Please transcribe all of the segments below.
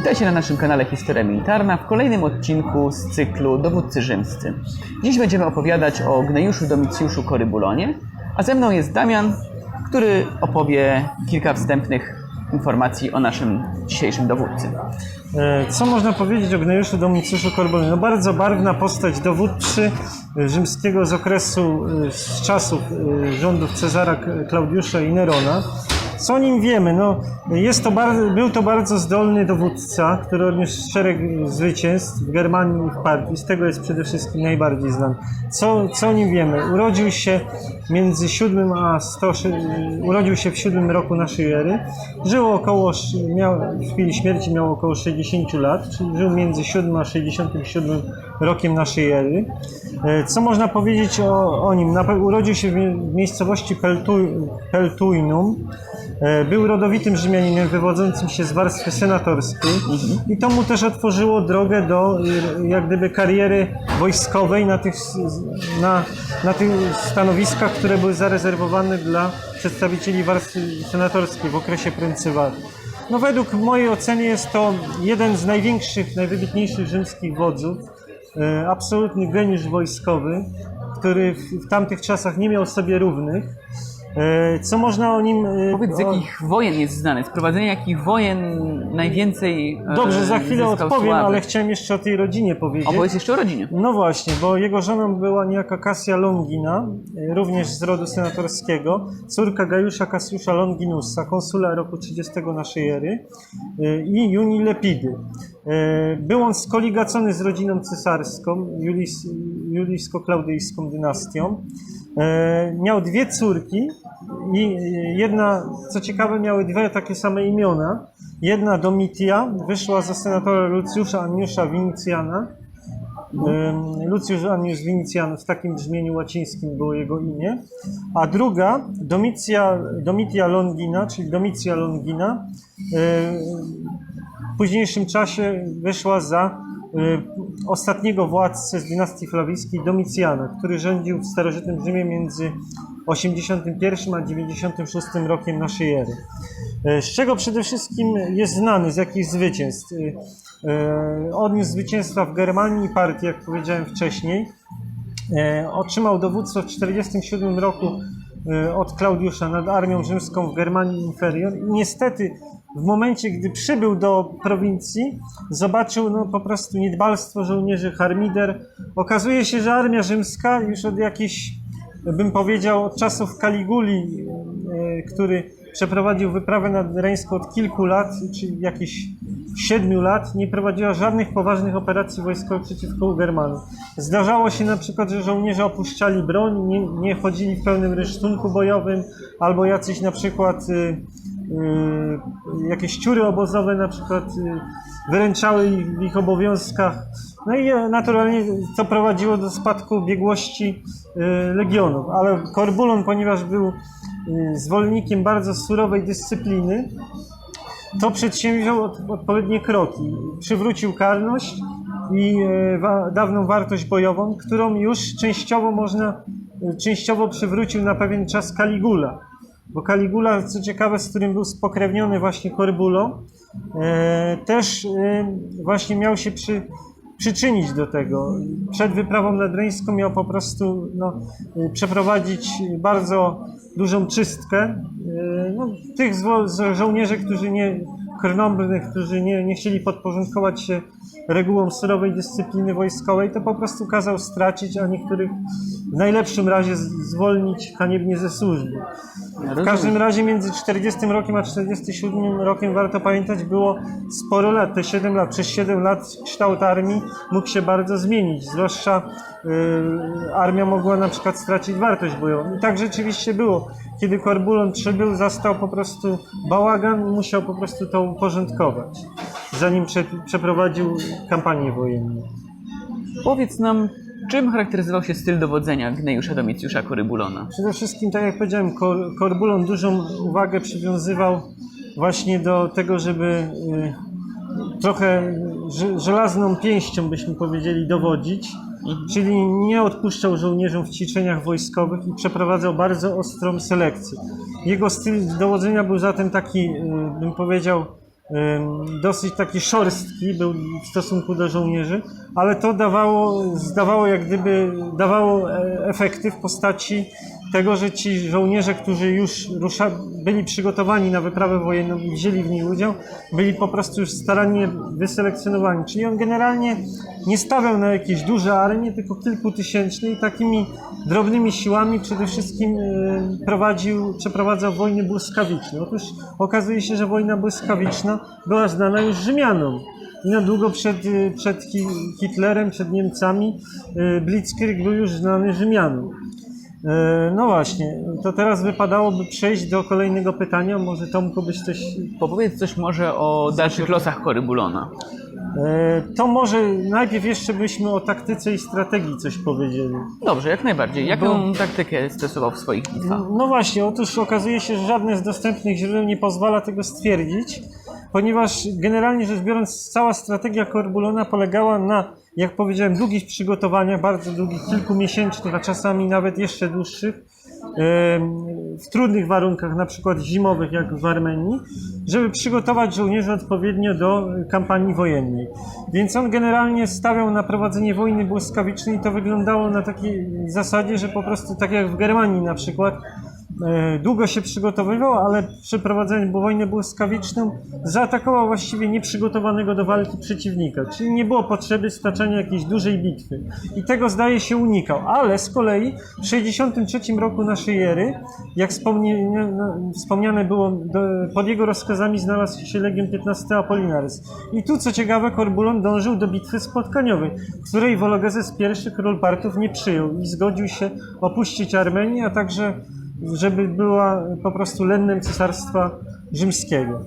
Witajcie na naszym kanale Historia Militarna w kolejnym odcinku z cyklu Dowódcy Rzymscy. Dziś będziemy opowiadać o Gnejuszu Domicjuszu Korybulonie, a ze mną jest Damian, który opowie kilka wstępnych informacji o naszym dzisiejszym dowódcy. E, Co można powiedzieć o Gnejuszu Domicjuszu Korbulonie? No bardzo barwna postać dowódcy e, rzymskiego z okresu, e, z czasów rządów Cezara Klaudiusza i Nerona. Co o nim wiemy? No, jest to bardzo, był to bardzo zdolny dowódca, który odniósł szereg zwycięstw w Germanii i w partii. Z tego jest przede wszystkim najbardziej znany. Co, co o nim wiemy? Urodził się między 7 a 100, urodził się w 7 roku naszej ery. Żył około, miał, w chwili śmierci miał około 60 lat, czyli żył między 7 a 67 rokiem naszej ery. E, Co można powiedzieć o, o nim? Urodził się w mie- w miejscowości Peltu, Peltuinum. E, Był rodowitym Rzymianinem wywodzącym się z warstwy senatorskiej i to mu też otworzyło drogę do y, jak gdyby kariery wojskowej na tych, na, na tych stanowiskach, które były zarezerwowane dla przedstawicieli warstwy senatorskiej w okresie pryncypatu. No według mojej oceny jest to jeden z największych, najwybitniejszych rzymskich wodzów, e, absolutny geniusz wojskowy, który w, tamtych czasach nie miał sobie równych. E, Co można o nim... e, Powiedz, z jakich wojen jest znany, z prowadzenia jakich wojen najwięcej e, Dobrze, za chwilę odpowiem, sławy? ale chciałem jeszcze o tej rodzinie powiedzieć. Opowiedz jeszcze o rodzinie. No właśnie, bo jego żoną była niejaka Cassia Longina, również z rodu senatorskiego, córka Gajusza Cassiusza Longinusa, konsula roku 30 naszej ery i Juni Lepidy. Y, Był on skoligacony z rodziną cesarską, julijsko-klaudyjską dynastią. Y, Miał dwie córki i jedna, co ciekawe, miały dwie takie same imiona. Jedna Domitia wyszła za senatora Lucjusza Aniusza Winicjana, Ym, Lucius Annius Vinician w takim brzmieniu łacińskim było jego imię, a druga Domitia, Domitia Longina, czyli Domitia Longina, w późniejszym czasie wyszła za y, ostatniego władcę z dynastii flawijskiej Domicjana, który rządził w starożytnym Rzymie między 81 a 96 rokiem naszej ery. E, Z czego przede wszystkim jest znany, z jakich zwycięstw? E, Odniósł zwycięstwa w Germanii i partii, jak powiedziałem wcześniej. Otrzymał dowództwo w 47 roku od Klaudiusza nad armią rzymską w Germanii Inferior i niestety w momencie, gdy przybył do prowincji, zobaczył no, po prostu niedbalstwo żołnierzy Harmider. Okazuje się, że armia rzymska już od jakichś, bym powiedział, od czasów Kaliguli, e, który przeprowadził wyprawę nadreńską od kilku lat, czyli jakichś siedmiu lat, nie prowadziła żadnych poważnych operacji wojskowych przeciwko Germanom. Zdarzało się na przykład, że żołnierze opuszczali broń, nie, nie chodzili w pełnym rysztunku bojowym, albo jacyś na przykład y, jakieś ciury obozowe na przykład y, wyręczały ich w ich obowiązkach. No i naturalnie to prowadziło do spadku biegłości y, legionów, ale Korbulon, ponieważ był y, zwolennikiem bardzo surowej dyscypliny, to przedsięwziął od, odpowiednie kroki. Przywrócił karność i dawną wartość bojową, którą już częściowo można, częściowo przywrócił na pewien czas Caligula. Bo Caligula, co ciekawe, z którym był spokrewniony właśnie Corbulo, e, też e, właśnie miał się przy, przyczynić do tego. Przed wyprawą nadreńską miał po prostu no, y, przeprowadzić bardzo dużą czystkę no, tych żołnierzy, którzy nie krnąbrnych, którzy nie, nie chcieli podporządkować się regułom surowej dyscypliny wojskowej, to po prostu kazał stracić, a niektórych w najlepszym razie zwolnić haniebnie ze służby. W każdym razie między 40 rokiem a 47 rokiem warto pamiętać było sporo lat, te 7 lat. Przez 7 lat kształt armii mógł się bardzo zmienić, zwłaszcza y, armia mogła na przykład stracić wartość bojową. I tak rzeczywiście było. Kiedy Korbulon przybył, zastał po prostu bałagan i musiał po prostu to uporządkować, zanim prze, przeprowadził kampanię wojenną. Powiedz nam, czym charakteryzował się styl dowodzenia Gnejusza Domicjusza Korybulona? Przede wszystkim, tak jak powiedziałem, Kor Korbulon dużą uwagę przywiązywał właśnie do tego, żeby y, trochę żelazną pięścią, byśmy powiedzieli, dowodzić. Czyli nie odpuszczał żołnierzom w ćwiczeniach wojskowych i przeprowadzał bardzo ostrą selekcję. Jego styl dowodzenia był zatem taki, y, bym powiedział, dosyć taki szorstki był w stosunku do żołnierzy, ale to dawało, zdawało jak gdyby, dawało e, efekty w postaci tego, że ci żołnierze, którzy już rusza, byli przygotowani na wyprawę wojenną i wzięli w niej udział, byli po prostu już starannie wyselekcjonowani. Czyli on generalnie nie stawiał na jakieś duże armie, tylko kilkutysięczne i takimi drobnymi siłami przede wszystkim e, prowadził, przeprowadzał wojny błyskawiczne. Otóż okazuje się, że wojna błyskawiczna była znana już Rzymianom. I na długo przed, e, przed Hi- Hitlerem, przed Niemcami e, Blitzkrieg był już znany Rzymianom. E, No właśnie, to teraz wypadałoby przejść do kolejnego pytania. Może Tomku byś coś. Powiedz coś może o dalszych losach Korybulona. E, To może najpierw jeszcze byśmy o taktyce i strategii coś powiedzieli. Dobrze, jak najbardziej. Jaką taktykę stosował w swoich bitwach? No właśnie, otóż okazuje się, że żadne z dostępnych źródeł nie pozwala tego stwierdzić, ponieważ generalnie rzecz biorąc, cała strategia Corbulona polegała na, jak powiedziałem, długich przygotowaniach, bardzo długich, kilkumiesięcznych, a czasami nawet jeszcze dłuższych, w trudnych warunkach, na przykład zimowych, jak w Armenii, żeby przygotować żołnierzy odpowiednio do kampanii wojennej. Więc on generalnie stawiał na prowadzenie wojny błyskawicznej i to wyglądało na takiej zasadzie, że po prostu tak jak w Germanii na przykład, długo się przygotowywał, ale przeprowadzając wojnę błyskawiczną zaatakował właściwie nieprzygotowanego do walki przeciwnika, czyli nie było potrzeby staczania jakiejś dużej bitwy. I tego zdaje się unikał, ale z kolei w 63 roku naszej ery, jak wspomniane, wspomniane było, pod jego rozkazami znalazł się Legion 15 Apollinaris. I tu, co ciekawe, Corbulon dążył do bitwy spotkaniowej, której Wologezes I, król Partów, nie przyjął i zgodził się opuścić Armenię, a także żeby była po prostu lennem Cesarstwa Rzymskiego.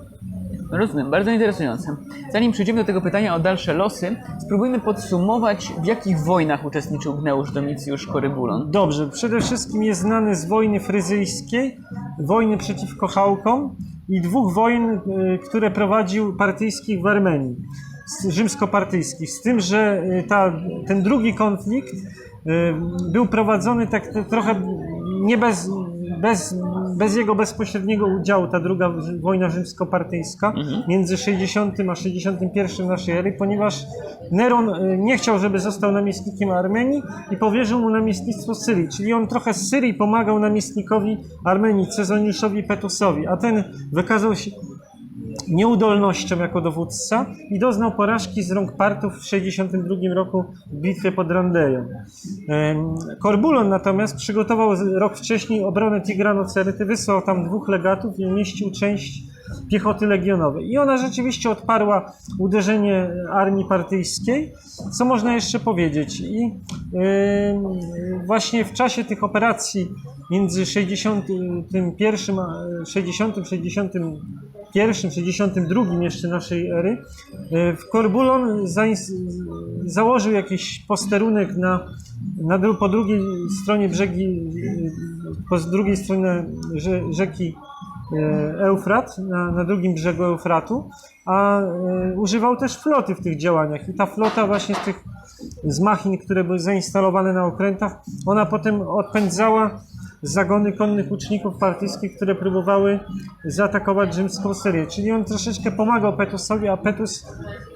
Rozumiem, bardzo interesujące. Zanim przejdziemy do tego pytania o dalsze losy, spróbujmy podsumować, w jakich wojnach uczestniczył Gneusz Domicjusz Korybulon. Dobrze, przede wszystkim jest znany z wojny fryzyjskiej, wojny przeciwko Chałkom i dwóch wojen, y, które prowadził partyjskich w Armenii, rzymskopartyjskich. Z tym, że y, ta, ten drugi konflikt y, był prowadzony tak trochę nie bez, bez, bez jego bezpośredniego udziału, ta druga wojna rzymskopartyjska, między 60 a 61 naszej ery, ponieważ Neron y, nie chciał, żeby został namiestnikiem Armenii i powierzył mu namiestnictwo Syrii, czyli on trochę z Syrii pomagał namiestnikowi Armenii, Cezoniuszowi Petusowi, a ten wykazał się nieudolnością jako dowódca i doznał porażki z rąk Partów w 1962 roku w bitwie pod Randeją. Korbulon natomiast przygotował rok wcześniej obronę Tigranoceryty, wysłał tam dwóch legatów i umieścił część piechoty legionowej. I ona rzeczywiście odparła uderzenie armii partyjskiej. Co można jeszcze powiedzieć? I em, właśnie w czasie tych operacji między 61 a 60 61 62 jeszcze naszej ery, e, w Korbulon założył jakiś posterunek na, na, po drugiej stronie brzegi, e, po drugiej stronie rze, rzeki Eufrat, na, na drugim brzegu Eufratu, a e, używał też floty w tych działaniach. I ta flota właśnie z tych z machin, które były zainstalowane na okrętach, ona potem odpędzała zagony konnych łuczników partyjskich, które próbowały zaatakować rzymską Syrię. Czyli on troszeczkę pomagał Petusowi, a Petus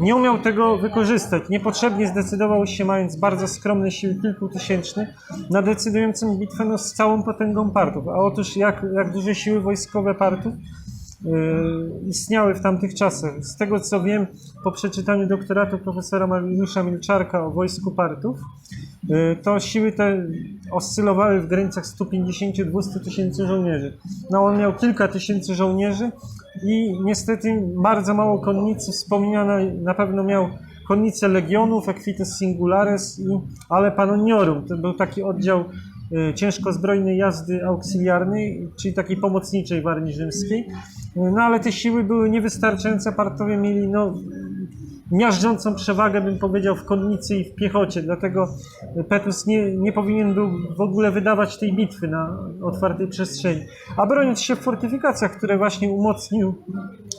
nie umiał tego wykorzystać. Niepotrzebnie zdecydował się, mając bardzo skromne siły kilkutysięczne, na decydującą bitwę no, z całą potęgą Partów. A otóż jak, jak duże siły wojskowe Partów istniały w tamtych czasach. Z tego co wiem, po przeczytaniu doktoratu profesora Mariusza Milczarka o wojsku Partów, yy, to siły te oscylowały w granicach 150-200 tysięcy żołnierzy. No on miał kilka tysięcy żołnierzy i niestety bardzo mało konnicy. Wspomniane na pewno miał konnicę legionów, equites singulares i ale panoniorum. To był taki oddział y, ciężkozbrojnej jazdy auksiliarnej, czyli takiej pomocniczej w armii rzymskiej. No ale te siły były niewystarczające. Partowie mieli no, miażdżącą przewagę, bym powiedział, w konnicy i w piechocie. Dlatego Petrus nie, nie powinien był w ogóle wydawać tej bitwy na otwartej przestrzeni. A broniąc się w fortyfikacjach, które właśnie umocnił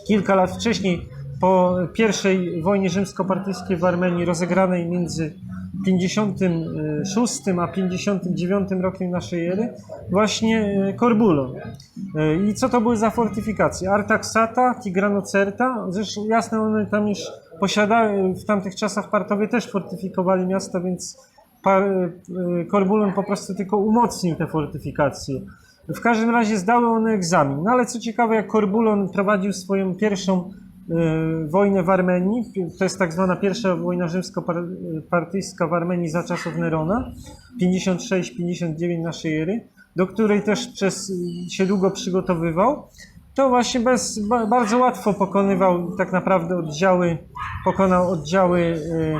kilka lat wcześniej, po pierwszej wojnie rzymsko-partyjskiej w Armenii, rozegranej między 56 a 59 rokiem naszej ery właśnie e, Korbulon. E, I co to były za fortyfikacje? Artaxata, Tigranocerta, zresztą jasne one tam już posiadały, w tamtych czasach Partowie też fortyfikowali miasta, więc par, e, Korbulon po prostu tylko umocnił te fortyfikacje. W każdym razie zdały one egzamin. No ale co ciekawe, jak Korbulon prowadził swoją pierwszą wojnę w Armenii, to jest tak zwana pierwsza wojna rzymsko-partyjska w Armenii za czasów Nerona, 56-59 naszej ery, do której też przez, się długo przygotowywał, to właśnie bez, ba, bardzo łatwo pokonywał tak naprawdę oddziały, pokonał oddziały e, e,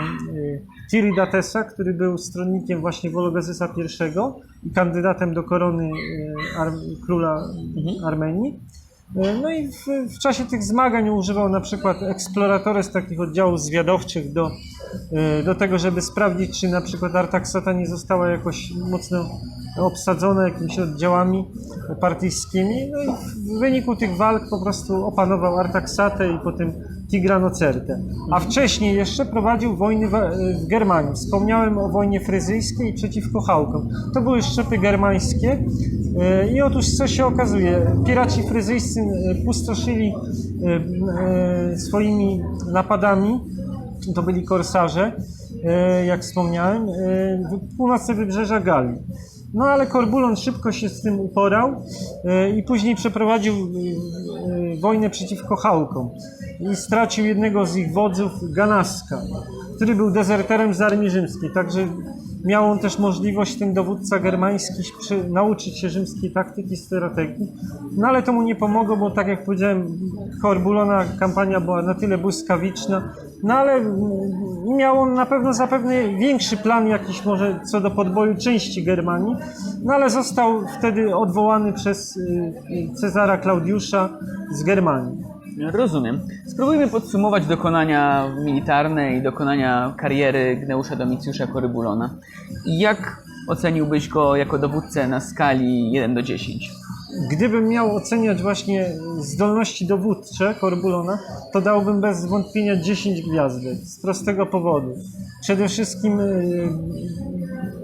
Tiridatesa, który był stronnikiem właśnie Wologazysa I i kandydatem do korony e, ar, króla Armenii. E, No i w, w czasie tych zmagań używał na przykład eksploratorę z takich oddziałów zwiadowczych do, e, do tego, żeby sprawdzić, czy na przykład Artaxata nie została jakoś mocno obsadzona jakimiś oddziałami partyjskimi. No i w wyniku tych walk po prostu opanował Artaxatę i potem Tigranocertę. A wcześniej jeszcze prowadził wojny w, w Germanii. Wspomniałem o wojnie fryzyjskiej przeciwko Chałkom. To były szczepy germańskie. E, I otóż co się okazuje? Piraci fryzyjscy e, pustoszyli e, swoimi napadami, to byli korsarze, jak wspomniałem, północne wybrzeża Galii. No ale Korbulon szybko się z tym uporał i później przeprowadził wojnę przeciwko Chałkom i stracił jednego z ich wodzów, Ganaska, który był dezerterem z armii rzymskiej, także miał on też możliwość, ten dowódca germański, przy, nauczyć się rzymskiej taktyki, strategii, no ale to mu nie pomogło, bo tak jak powiedziałem, Korbulona kampania była na tyle błyskawiczna, no ale miał on na pewno zapewne większy plan jakiś może co do podboju części Germanii, no ale został wtedy odwołany przez y, Cezara Klaudiusza z Germanii. Rozumiem. Spróbujmy podsumować dokonania militarne i dokonania kariery Gneusza Domicjusza Korybulona. Jak oceniłbyś go jako dowódcę na skali 1 do 10? Gdybym miał oceniać właśnie zdolności dowódcze Korbulona, to dałbym bez wątpienia 10 gwiazdek. Z prostego powodu. Przede wszystkim y,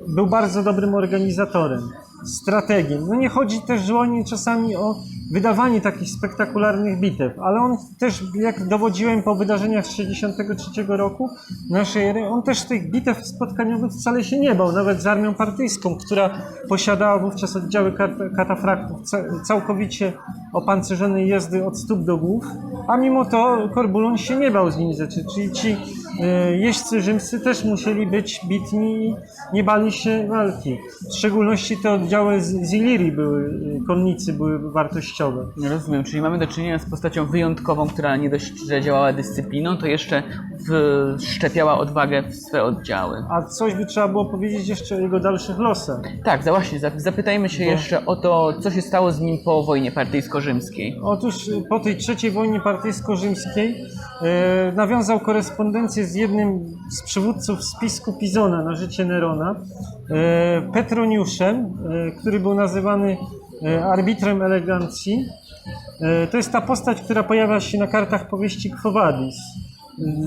był bardzo dobrym organizatorem, strategiem. No nie chodzi też żołnie czasami o wydawanie takich spektakularnych bitew, ale on też, jak dowodziłem po wydarzeniach z 63 roku naszej ery, on też tych bitew spotkaniowych wcale się nie bał, nawet z armią partyjską, która posiadała wówczas oddziały kat- katafraktów ca- całkowicie opancerzone jezdy od stóp do głów, a mimo to Korbulon się nie bał z nimi rzeczy, czyli ci jeźdźcy rzymscy też musieli być bitni i nie bali się walki. W szczególności te oddziały z, Ilirii były, e, konnicy były wartościowe. Rozumiem, czyli mamy do czynienia z postacią wyjątkową, która nie dość, że działała dyscypliną, to jeszcze wszczepiała odwagę w swe oddziały. A coś by trzeba było powiedzieć jeszcze o jego dalszych losach. Tak, za właśnie, zap- zapytajmy się jeszcze o to, co się stało z nim po wojnie partyjsko-rzymskiej. Otóż y, po tej trzeciej wojnie partyjsko-rzymskiej e, nawiązał korespondencję z jednym z przywódców spisku Pizona na życie Nerona, e, Petroniuszem, który był nazywany arbitrem elegancji. To jest ta postać, która pojawia się na kartach powieści Quo Vadis.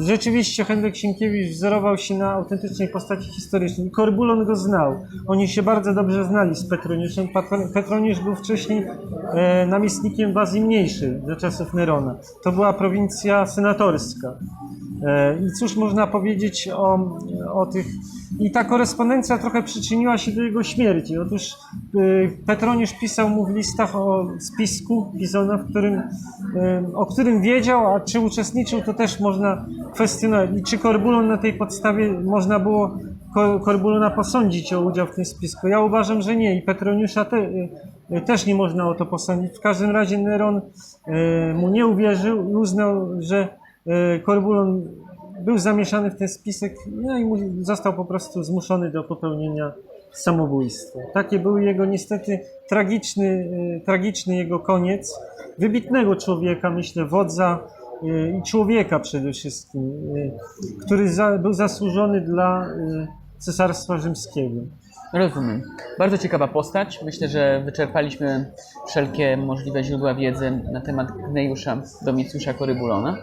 Rzeczywiście Henryk Sienkiewicz wzorował się na autentycznej postaci historycznej. Korbulon go znał. Oni się bardzo dobrze znali z Petroniuszem. Petroniusz był wcześniej e, namiestnikiem w Azji Mniejszej za czasów Nerona. To była prowincja senatorska. E, I cóż można powiedzieć o, o tych... I ta korespondencja trochę przyczyniła się do jego śmierci. Otóż e, Petroniusz pisał mu w listach o spisku Pizona, w którym, e, o którym wiedział, a czy uczestniczył, to też można kwestionować. I czy Korbulon na tej podstawie można było Ko- Korbulona posądzić o udział w tym spisku? Ja uważam, że nie i Petroniusza te, e, też nie można o to posądzić. W każdym razie Neron mu nie uwierzył i uznał, że Korbulon był zamieszany w ten spisek no i został po prostu zmuszony do popełnienia samobójstwa. Takie był jego niestety tragiczny, e, tragiczny jego koniec. Wybitnego człowieka, myślę, wodza e, i człowieka przede wszystkim, e, który za, był zasłużony dla Cesarstwa Rzymskiego. Rozumiem. Bardzo ciekawa postać. Myślę, że wyczerpaliśmy wszelkie możliwe źródła wiedzy na temat Gnejusza Domicjusza Korybulona.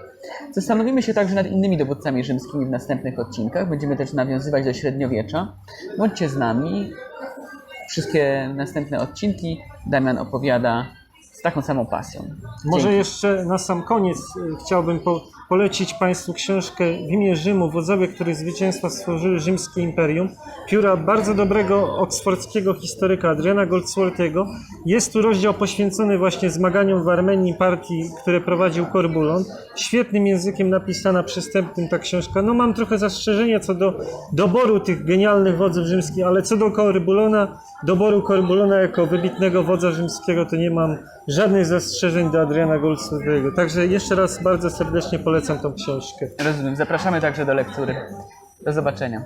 Zastanowimy się także nad innymi dowódcami rzymskimi w następnych odcinkach. Będziemy też nawiązywać do średniowiecza. Bądźcie z nami. Wszystkie następne odcinki Damian opowiada z taką samą pasją. Może Dzięki. jeszcze na sam koniec y, chciałbym po, polecić Państwu książkę W imię Rzymu, wodzowie, których zwycięstwa stworzyły rzymskie imperium. Pióra bardzo dobrego oksfordzkiego historyka Adriana Goldsworthiego. Jest tu rozdział poświęcony właśnie zmaganiom w Armenii partii, które prowadził Korbulon. Świetnym językiem napisana, przystępnym ta książka. No mam trochę zastrzeżenia co do doboru tych genialnych wodzów rzymskich, ale co do Korbulona, doboru Korbulona jako wybitnego wodza rzymskiego, to nie mam żadnych zastrzeżeń do Adriana Goldsworthiego. Także jeszcze raz bardzo serdecznie polecam tą książkę. Rozumiem. Zapraszamy także do lektury. Do zobaczenia.